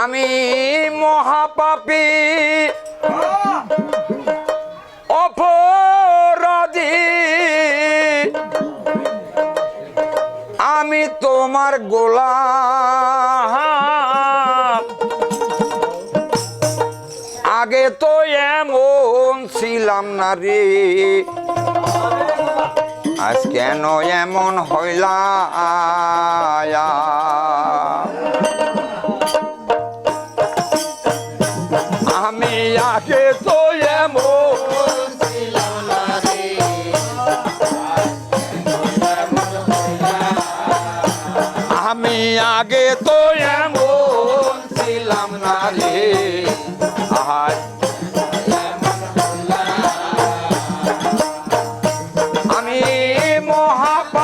আমি মহাপাপি। অপরাধি। আমি তোমার গোলা আগে তো এমন ছিলাম না রে। আজ কেন এমন হইলা? আমি আগে তো আমি আগে তো এমন ছিলাম না রে। আহার Mahapa.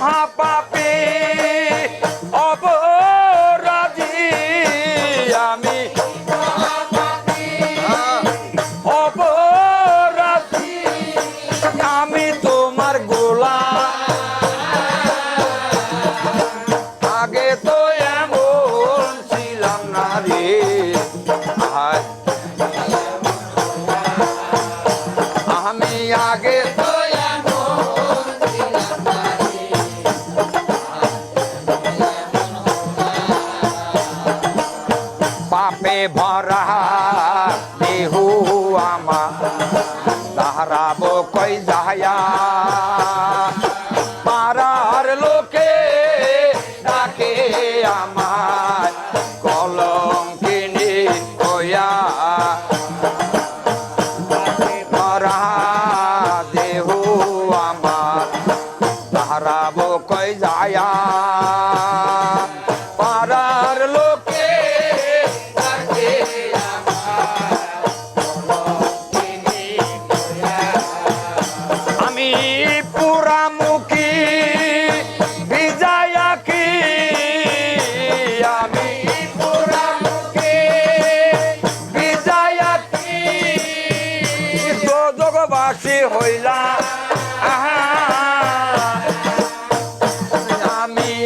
মহা भरा ये हुआ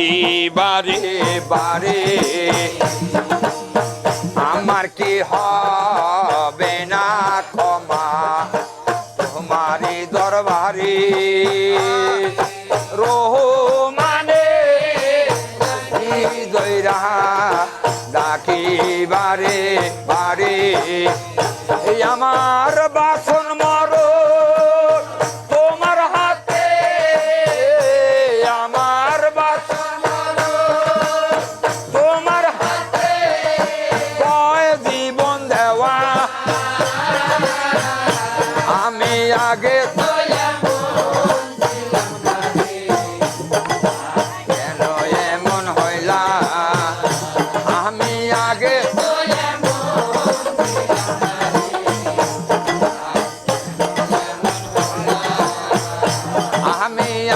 দেখি বারে বারে। আমার কি হবে না ক্ষমা? তোমারি দরবারে। রোহ মানে দৈরা ডাকি বারে। বারে আমার বাসন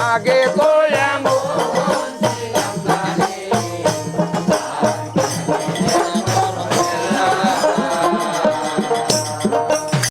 আগে তো